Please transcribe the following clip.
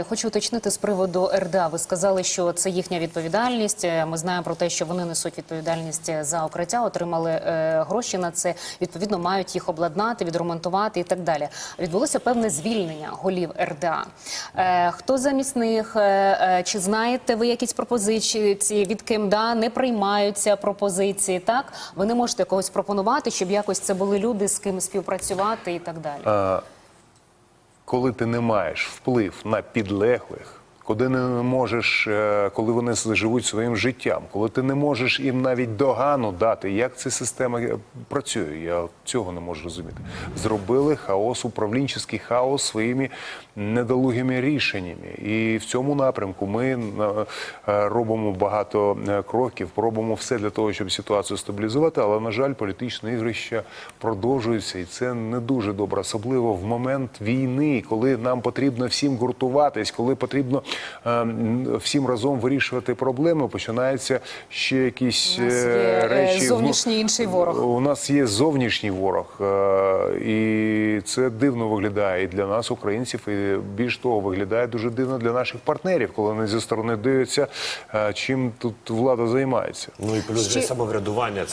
Хочу уточнити з приводу РДА. Ви сказали, що це їхня відповідальність. Е, Ми знаємо про те, що вони несуть відповідальність за укриття, отримали е, гроші на це. Відповідно, мають їх обладнати, відремонтувати і так далі. Відбулося певне звільнення голів РДА. Е, хто замість них? Е, е, чи знаєте ви якісь пропозиції від КМДА? Не приймаються пропозиції? Так ви не можете когось пропонувати, щоб якось це були люди, з ким співпрацювати і так далі. Коли ти не маєш вплив на підлеглих, коли не можеш, е, коли вони живуть своїм життям, коли ти не можеш їм навіть догану дати, як ця система е, працює, я цього не можу розуміти. Зробили хаос, управлінчий хаос своїми недолугими рішеннями. І в цьому напрямку ми е, робимо багато кроків, робимо все для того, щоб ситуацію стабілізувати. Але на жаль, політичне ігрище продовжується, і це не дуже добре, особливо в момент війни, коли нам потрібно всім гуртуватись, коли потрібно всім разом вирішувати проблеми. Починаються ще якісь У нас е, є, е, речі зовнішній інший ворог. У нас є зовнішній ворог, е, і це дивно виглядає і для нас, українців, і більш того, виглядає дуже дивно для наших партнерів, коли вони зі сторони дивляться, чим тут влада займається. Ну і плюс Ще- самоврядування.